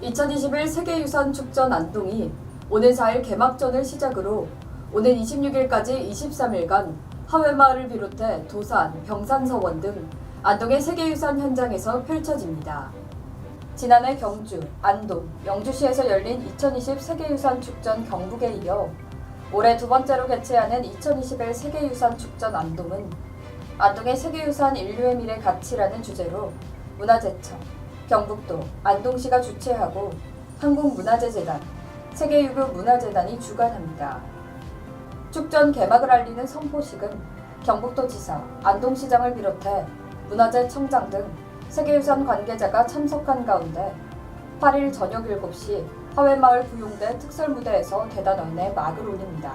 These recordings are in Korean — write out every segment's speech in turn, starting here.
(2021) 세계유산 축전 안동이 오늘 4일 개막전을 시작으로 오는 26일까지 23일간 하회마을을 비롯해 도산, 병산서원 등 안동의 세계유산 현장에서 펼쳐집니다. 지난해 경주, 안동, 영주시에서 열린 2020 세계유산 축전 경북에 이어 올해 두 번째로 개최하는 2021 세계유산 축전 안동은 안동의 세계유산 인류의 미래 가치라는 주제로 문화재청, 경북도, 안동시가 주최하고 한국문화재재단, 세계유교 문화재단이 주관합니다. 축전 개막을 알리는 선포식은 경북도지사, 안동시장을 비롯해 문화재청장 등 세계유산 관계자가 참석한 가운데 8일 저녁 7시 하회마을 부용대 특설무대에서 대단원에 막을 올립니다.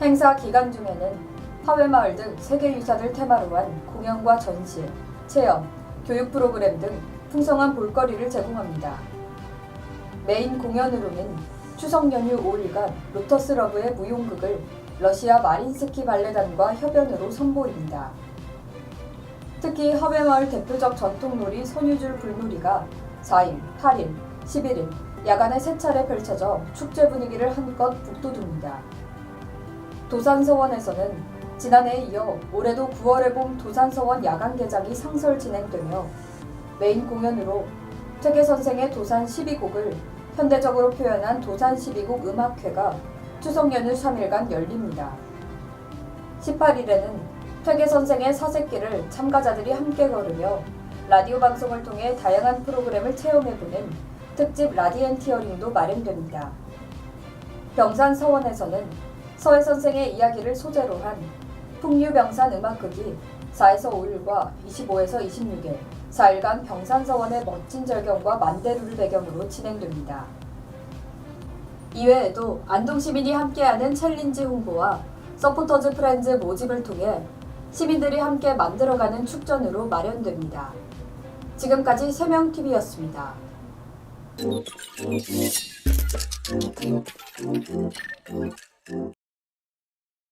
행사 기간 중에는 하회마을 등 세계유산을 테마로 한 공연과 전시, 체험, 교육 프로그램 등 풍성한 볼거리를 제공합니다. 메인 공연으로는 추석 연휴 5일간 로터스 러브의 무용극을 러시아 마린스키 발레단과 협연으로 선보입니다. 특히 하회마을 대표적 전통놀이 손유줄 불놀이가 4일, 8일, 11일 야간에 세 차례 펼쳐져 축제 분위기를 한껏 북돋웁니다. 도산서원에서는 지난해에 이어 올해도 9월의 봄 도산서원 야간 개장이 상설 진행되며 메인 공연으로 퇴계 선생의 도산 12곡을 현대적으로 표현한 도산 12곡 음악회가 추석 연휴 3일간 열립니다. 18일에는 퇴계 선생의 사색길을 참가자들이 함께 걸으며 라디오 방송을 통해 다양한 프로그램을 체험해보는 특집 라디엔티어링도 마련됩니다. 병산 서원에서는 서해 선생의 이야기를 소재로 한 풍류병산 음악극이 4에서 5일과 25에서 26일 4일간 병산서원의 멋진 절경과 만대루를 배경으로 진행됩니다. 이외에도 안동 시민이 함께하는 챌린지 홍보와 서포터즈 프렌즈 모집을 통해 시민들이 함께 만들어가는 축전으로 마련됩니다. 지금까지 세명TV였습니다.